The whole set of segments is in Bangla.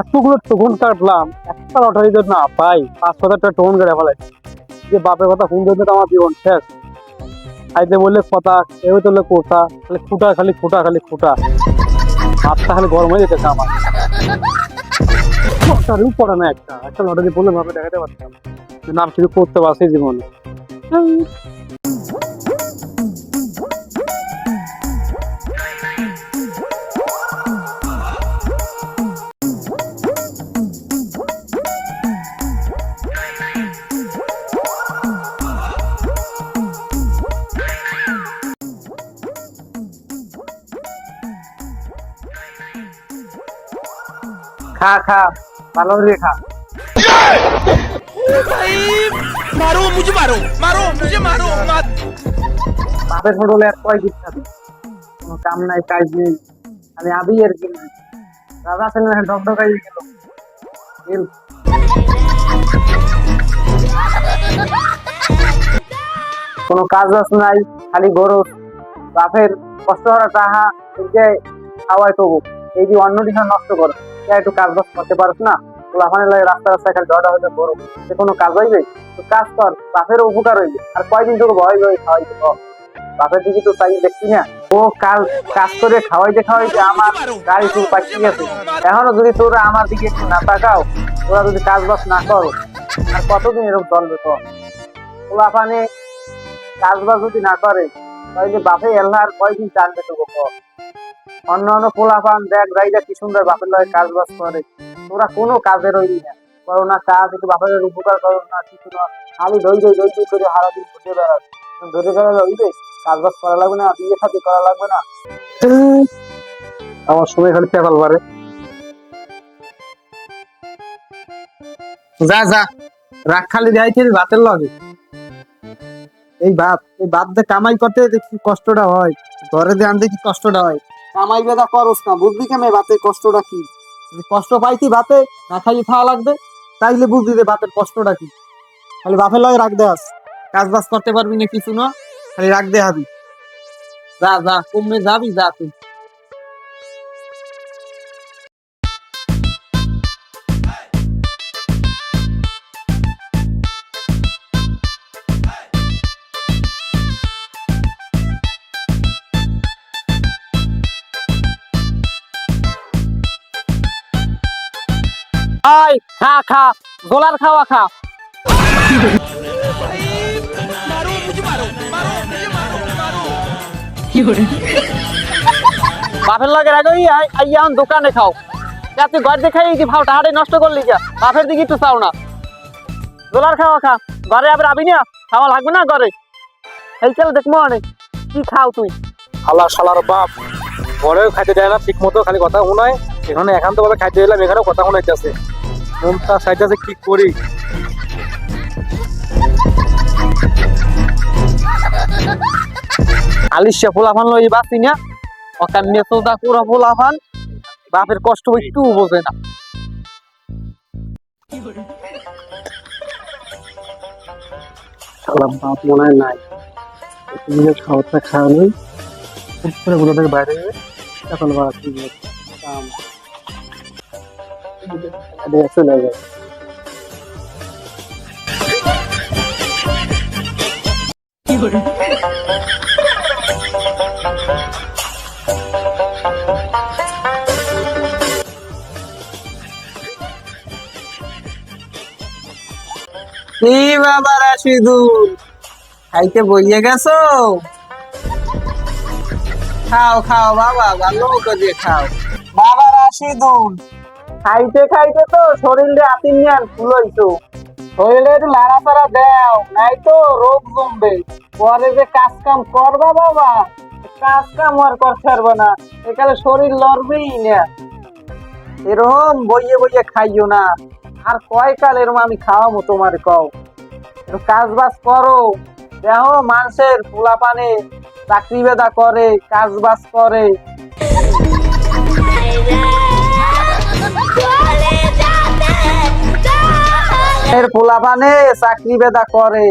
এতগুলো টোকন কাটলাম, একটা লটারি তো না পাই পাঁচ হাজার টাকা টোকন কেটে ফেলাই যে বাপের কথা ফোন দিতে আমার জীবন শেষ। খাইতে বললে কথা, কেউ তোলে কোটা, খালি খুঁটা খালি খুঁটা খালি খুঁটা হাতটা খালি গরম হয়ে যেতেছে আমার। লটারিও পড়ে না একটা। একটা লটারি বললে ভাবে দেখাতে পারতাম নাম কিছু করতে পারছি জীবনে। খা খা ভালো করে খা। বাপের ফটোলে এক কয় গিফট আছে কোনো কাম নাই কাজ নেই। আমি আবি এর কি রাজা সেন ডকডকাই গেল। কোনো কাজ নাই খালি গরু বাপের কষ্ট করা তাহা নিজে যে তবু। এই যে অন্যটি নষ্ট করে। একটু কাজ বাজ করতে পারছ না লাফানে লাগে রাস্তা রাস্তায় খালি ডটা হইলে বড় সে কোনো কাজ হইবে তো কাজ কর, বাপের উপকার হইবে। আর কয়দিন তোকে ভয় ভয় খাওয়াইতে কর বাপের দিকে তো চাই, দেখছি না। ও কাজ কাজ করে খাওয়াইতে খাওয়াইতে আমার গাড়ি শুরু পাচ্ছি গেছে। এখনও যদি তোরা আমার দিকে একটু না তাকাও, তোরা যদি কাজ বাজ না করো, আর কতদিন এরকম চলবে তো পোলাপানে কাজ বাজ যদি না করে, তাহলে বাপে এল্লা আর কয়দিন চালবে তোকে কর অন্য অন্য পোলাপান দেখ রাইডা কি সুন্দর বাপের লয় কাজ বাজ করে। তোরা কোনো কাজে হইলি না। করো না কাজ, একটু বাপের উপকার করো না, কিছু না। খালি দই দই দই দই করে হারা দিন ঘুরে বেড়াস ধরে গেলে হইবে কাজ বাজ করা লাগবে না, বিয়ে সাথে করা লাগবে না? আমার সময় খালি পেপাল পারে যা যা। রাখ খালি খেলি ভাতের লগে। এই ভাত এই ভাত দিয়ে কামাই করতে দেখি কষ্টটা হয়, ঘরে দিয়ে আনতে কি কষ্টটা হয়। কামাই বেদা করস না। বুঝবি কেমন ভাতের কষ্টটা কি? কষ্ট পাইতি ভাতে, না খাইয়ে খাওয়া লাগবে। তাইলে বুঝবি যে ভাতের কষ্টটা কি? খালি বাপের লয় রাখ দেয়াস কাজ বাজ করতে পারবি না কিছু না, খালি রাখ দে হাবি যা যা, কমে যাবি যা তুই। খা খা, গোলার খাওয়া খা। বাপের দোকানে খাও। তুই ঘর দেখাই ভাও নষ্ট করলি যা। বাপের দিকে একটু চাও না। খা। ঘরে আবার আবি না? খাওয়া লাগবে না ঘরে? এই চল দেখব অনেক কি খাও তুই? আল্লাহ সালার বাপ। ঘরেও খাইতে দেয় না ঠিক মতো খালি কথা শোনায়। এখানে একান্তভাবে খাইতে এলাম এখানেও কথা শোনাইতে আছে মনটা কি করি? আলিশা পোলাফান লই বাসি না। ওখান মেসোদা বাপের কষ্ট একটু বোঝে না। বাপ মনে হয় নাই। খাবারটা খাওয়া নেই। বাইরে এখন বাড়া কি কাম চলে যায় কি বাবা রাশিদুল খাইতে বইয়ে গেছো? খাও খাও, বাবা, ভালো করে খাও। বাবা রাশিদুল খাইতে খাইতে তো শরীরে আতিন নিয়ান ফুলইছো। শরীরে একটু লাড়াচাড়া দেও নাই তো রোগ জমবে। পরে যে কাজ কাম করবা বাবা কাজ কাম আর করতে পারবে না। এখানে শরীর লড়বেই না। এরকম বইয়ে বইয়ে খাইও না। আর কয় কাল এরকম আমি খাওয়াবো তোমার কও। কাজ বাজ করো। দেখো মানুষের পোলা পানে চাকরি বেদা করে কাজ বাজ করে এর পোলা পানে চাকরি বেদা করে।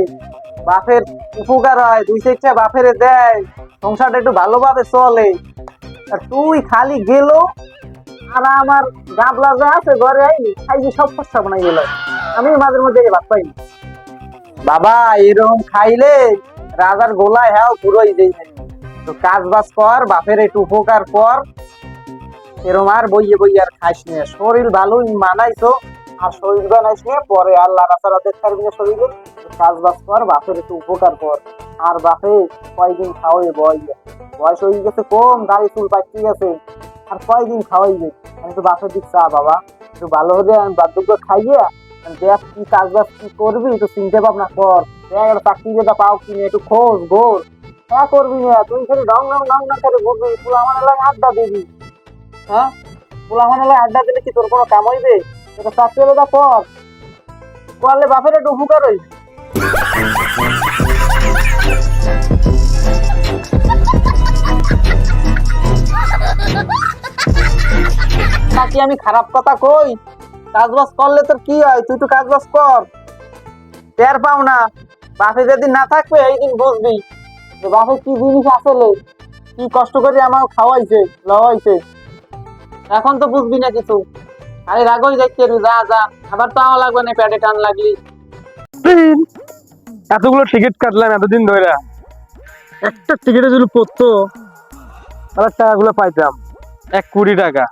বাপের উপকার হয়, দুই চারটা বাপের দেয়। সংসারটা একটু ভালোভাবে চলে। আর তুই খালি গেলো, আর আমার গাবলা যা আছে ঘরে আইনি খাইয়ে সব খরচা বানাই গেল আমি মাঝে মধ্যে ভাত পাইনি বাবা, এরকম খাইলে রাজার গোলায় হ্যাঁ পুরোই দেই তো কাজ বাজ কর, বাপের একটু উপকার কর। এরম আর বইয়ে বইয়ে আর খাইস নে। শরীর ভালোই মানাইছো। আর শরীর বানাইস পরে আল্লাহ রাস্তা দেখতে পারবি না শরীরে কাজ বাজ কর বাপের একটু উপকার কর। আর বাপে কয়দিন খাওয়াই বয় বয়স হয়ে গেছে কম দাড়ি চুল পাচ্ছি গেছে আর কয়দিন খাওয়াইবে? আমি তো বাপের দিক চা, বাবা। একটু ভালো হলে আমি বার্ধক্য খাইয়ে দেখ কি কাজ বাজ কি করবি, একটু চিন্তা ভাবনা কর। দেখ চাকরি যেটা পাও কিনে একটু খোঁজ, গোর। হ্যাঁ করবি না, তুই খালি ডং ডং ডং ডং করে ঘুরবি তুই আমার এলাকায় আড্ডা দিবি। হ্যাঁ? তুই আমার এলাকায় আড্ডা দিলে কি তোর কোনো কাম হইবে? এটা কর। করলে বাপের একটু উপকার আমি খারাপ কথা কই? কাজ বাজ করলে তোর কি হয়? তুই তো কাজ বাজ কর। টের পাও না। বাপে যেদিন না থাকবে এই দিন বুঝবি বাপে কি জিনিস আসলে, কি কষ্ট করে আমার খাওয়াইছে, লওয়াইছে। এখন তো বুঝবি না কিছু। আরে রাগই যাচ্ছে যা যা। আবার তো আমার লাগবে না, পেটে টান লাগলি। এতগুলো টিকিট কাটলাম এতদিন ধরে একটা টিকিটে যদি পড়তো, তাহলে টাকাগুলো পাইতাম। এক কোটি টাকা।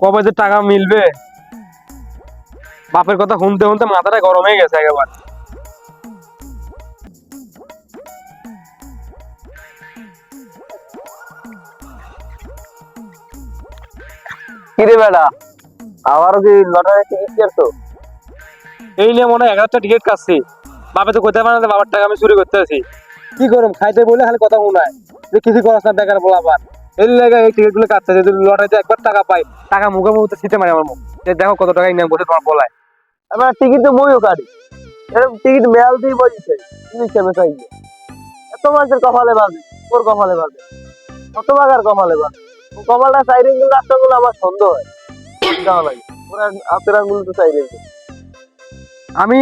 কবে যে টাকা মিলবে, বাপের কথা শুনতে শুনতে মাথাটা গরম হয়ে গেছে একেবারে। কিরে বেড়া আবারও কি লটারি টিকিট এই নিয়ে মনে হয় এগারোটা টিকিট কাটছি। তো কোথায় মানে বাবার টাকা আমি চুরি করতে আছি। কি করুম খাইতে বলে খালি কথা শোনায়। যে কিছু করাস না পান এই লাগে এই টিকিটগুলো কাটছে যদি লটারিতে একবার টাকা পাই টাকা মুখে মুখে ছিটে মারে আমার মুখ। দেখো কত টাকা ইনকাম করছে তোমার বলায়। আমার টিকিট তো মইও কাটি এরকম টিকিট মেয়াল দিয়ে বলছে তুমি কেমন চাই এত মানুষের কপালে বাজে তোর কপালে বাজে কত বাগার কপালে বাজে কপালটা চাইরে গেলে আমার সন্দেহ হয়। দেওয়া লাগে। ওরা হাতের আঙুল তো চাইরে আমি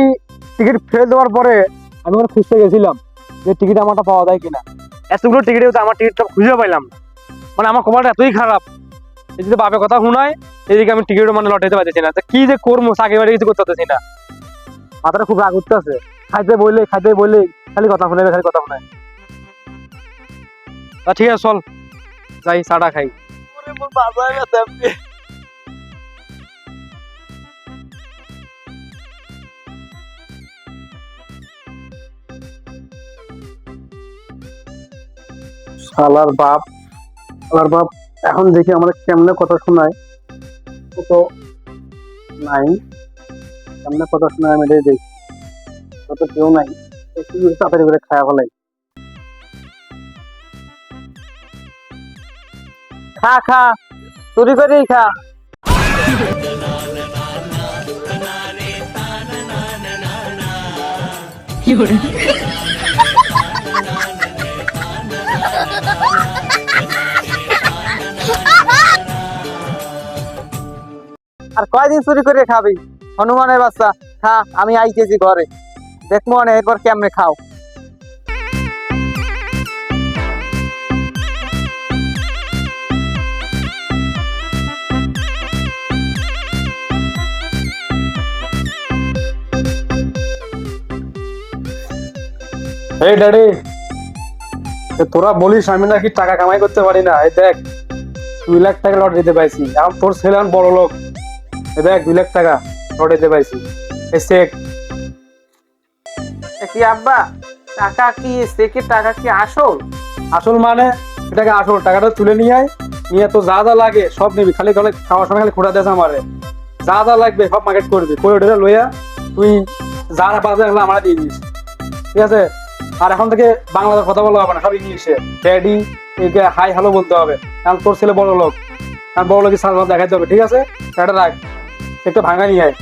টিকিট ফেরত দেওয়ার পরে আমি ওখানে খুঁজতে গেছিলাম যে টিকিট আমারটা পাওয়া যায় কিনা। এতগুলো টিকিটে তো আমার টিকিটটা খুঁজে পাইলাম না। মানে আমার কপালটা এতই খারাপ। এদিকে বাপে কথা শোনায় এদিকে আমি টিকিট মানে লটাইতে পারতেছি না। কি যে করব চাকরি বাড়ি কিছু করতে পারতেছি না। মাথাটা খুব রাগ উঠতে আছে খাইতে বললে খাইতে বললে খালি কথা শুনে খালি কথা শুনে তা ঠিক আছে চল। যাই চাটা খাই। শালার বাপ। শালার বাপ, এখন দেখি আমরা কেমনে কথা শোনায়। তো নাই কেমনে কথা শোনায় আমি এটাই দেখি। ও তো কেউ নাই তাড়াতাড়ি করে খায়া ফেলাই। খা খা। চুরি করেই খা। আর কয়দিন চুরি করে খাবি? হনুমানের বাচ্চা। খা, আমি আইতেছি ঘরে। দেখব না এরপর কেমনে খাও? এই ড্যাডি তোরা বলিস আমি নাকি টাকা কামাই করতে পারি না। এই দেখ দুই লাখ টাকা লট দিতে পাইছি। এখন তোর ছেলে বড় লোক। এই দেখ দুই লাখ টাকা লট দিতে পাইছি এই চেক কি আব্বা টাকা কি সেকে টাকা কি আসল? আসল মানে এটাকে আসল। টাকাটা তুলে নিয়ে আয় নিয়ে তো যা যা লাগে সব নিবি। খালি খালি খাওয়ার সময় খালি খোটা দেশ আমারে। যা যা লাগবে সব মার্কেট করবি। করে ওটা লইয়া তুই যা পাবে আমরা দিয়ে দিস। ঠিক আছে? আর এখন থেকে বাংলাতে কথা বলা হবে না সব ইংলিশে। ড্যাডি একে হাই হ্যালো বলতে হবে। কারণ তোর ছেলে বড় লোক। কারণ বড় লোকের সাথে দেখাইতে হবে ঠিক আছে? এটা রাখ। একটু ভাঙা নিয়ে আয়।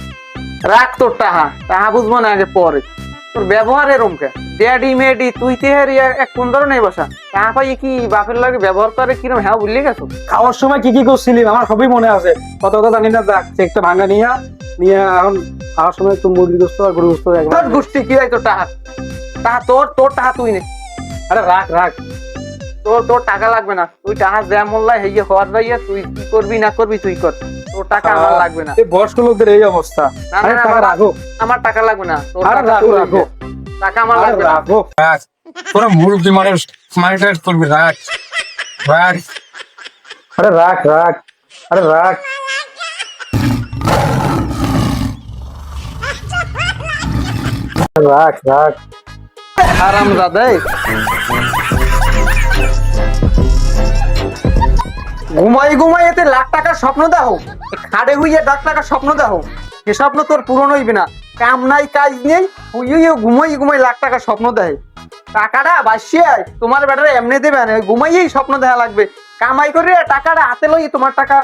রাখ তোর টাহা। টাহা বুঝব না আগে পরে। তোর ব্যবহার এরম কে? ড্যাডি মেডি তুই তেহার এক কোন ধরনের বসা। টাহা পাই কি বাপের লাগে ব্যবহার করে কিরম? হ্যাঁ বুঝলি গেছো? খাওয়ার সময় কি কি করছিলি আমার সবই মনে আছে। কত কথা জানি না দেখ। চেকটা ভাঙা নিয়ে নিয়ে এখন খাওয়ার সময় একটু মুরগি গোস্ত আর গরু গোস্ত গোষ্ঠী কি হয় তোর টাহা? টাহা তোর তোর টাহা তুই নে। আরে রাখ রাখ। তোর তোর টাকা লাগবে না। তুই টাকা যা মোল্লা হেয়ে হওয়ার ভাইয়া তুই কি করবি না করবি তুই কর। তোর টাকা আমার লাগবে না। এই বয়স্ক লোকদের এই অবস্থা। আরে টাকা রাখো। আমার টাকা লাগবে না। তোর টাকা রাখো, রাখো। টাকা আমার লাগবে না। রাখো। তোরা মুরব্বী মানুষ মাইটাইট করবি রাখ। রাখ। আরে রাখ রাখ। আরে রাখ। রাখ রাখ। আরাম দাদা ঘুমাই ঘুমাই এতে লাখ টাকার স্বপ্ন দেখো। খাড়ে হইয়া লাখ টাকার স্বপ্ন দেখো। সে স্বপ্ন তোর পূরণ হইবে না। কাম নাই, কাজ নেই। হুই হুই ঘুমাই ঘুমাই লাখ টাকার স্বপ্ন দেয় টাকাটা বাসিয়ে তোমার বেটারে এমনি দেবে না। ঘুমাইয়েই স্বপ্ন দেখা লাগবে। কামাই করে টাকাটা হাতে লই তোমার টাকা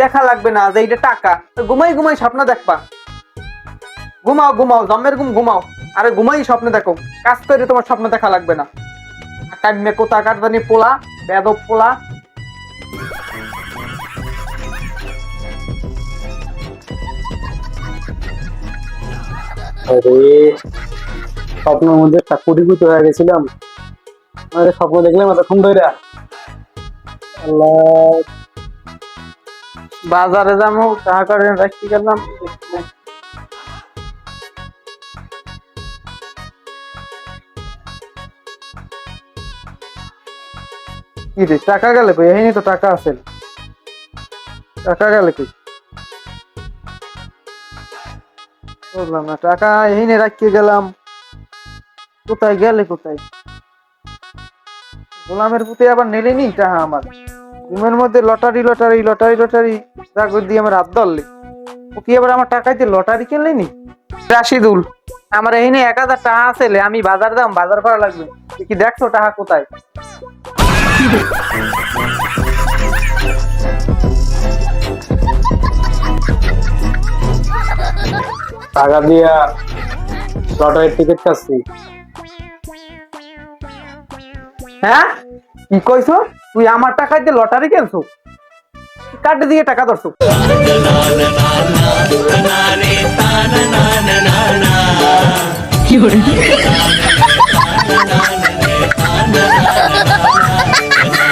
দেখা লাগবে না, যে এইটা টাকা। ঘুমাই ঘুমাই স্বপ্ন দেখবা। ঘুমাও ঘুমাও জম্মের ঘুম ঘুমাও। আরে ঘুমাই স্বপ্ন দেখো। কাজ করে তোমার স্বপ্ন দেখা লাগবে না। কাটমে কোথা কাটবানি পোলা বেদব পোলা। আরে স্বপ্নের মধ্যে একটা কোটিপুত হয়ে গেছিলাম। আরে স্বপ্ন দেখলাম এতক্ষণ ধরে। আল্লাহ। বাজারে যাব টাকা করে রাখতে গেলাম। কি রে, টাকা গেলে কই? এই তো টাকা আছে। টাকা গেলে কই? বুঝলাম না, টাকা এই নে রাখিয়ে গেলাম। কোথায় গেলে কোথায়? গোলামের পুঁতে আবার নেলেনি টাকা আমার। ঘুমের মধ্যে লটারি লটারি লটারি লটারি, যা দিয়ে আমার হাত ধরলে। ও কি এবার আমার টাকাইতে লটারি কিনলেনি রাশিদুল, আমার এখানে এক হাজার টাকা আছে আমি বাজার দাম বাজার করা লাগবে। কি দেখছ টাকা কোথায়? টাকা দিয়া লটারির টিকিট কাটছি হ্যাঁ? কি কইছো? তুই আমার টাকাইতে লটারি কিনছো কাটে দিয়ে টাকা ধরছো? na na Ha ha!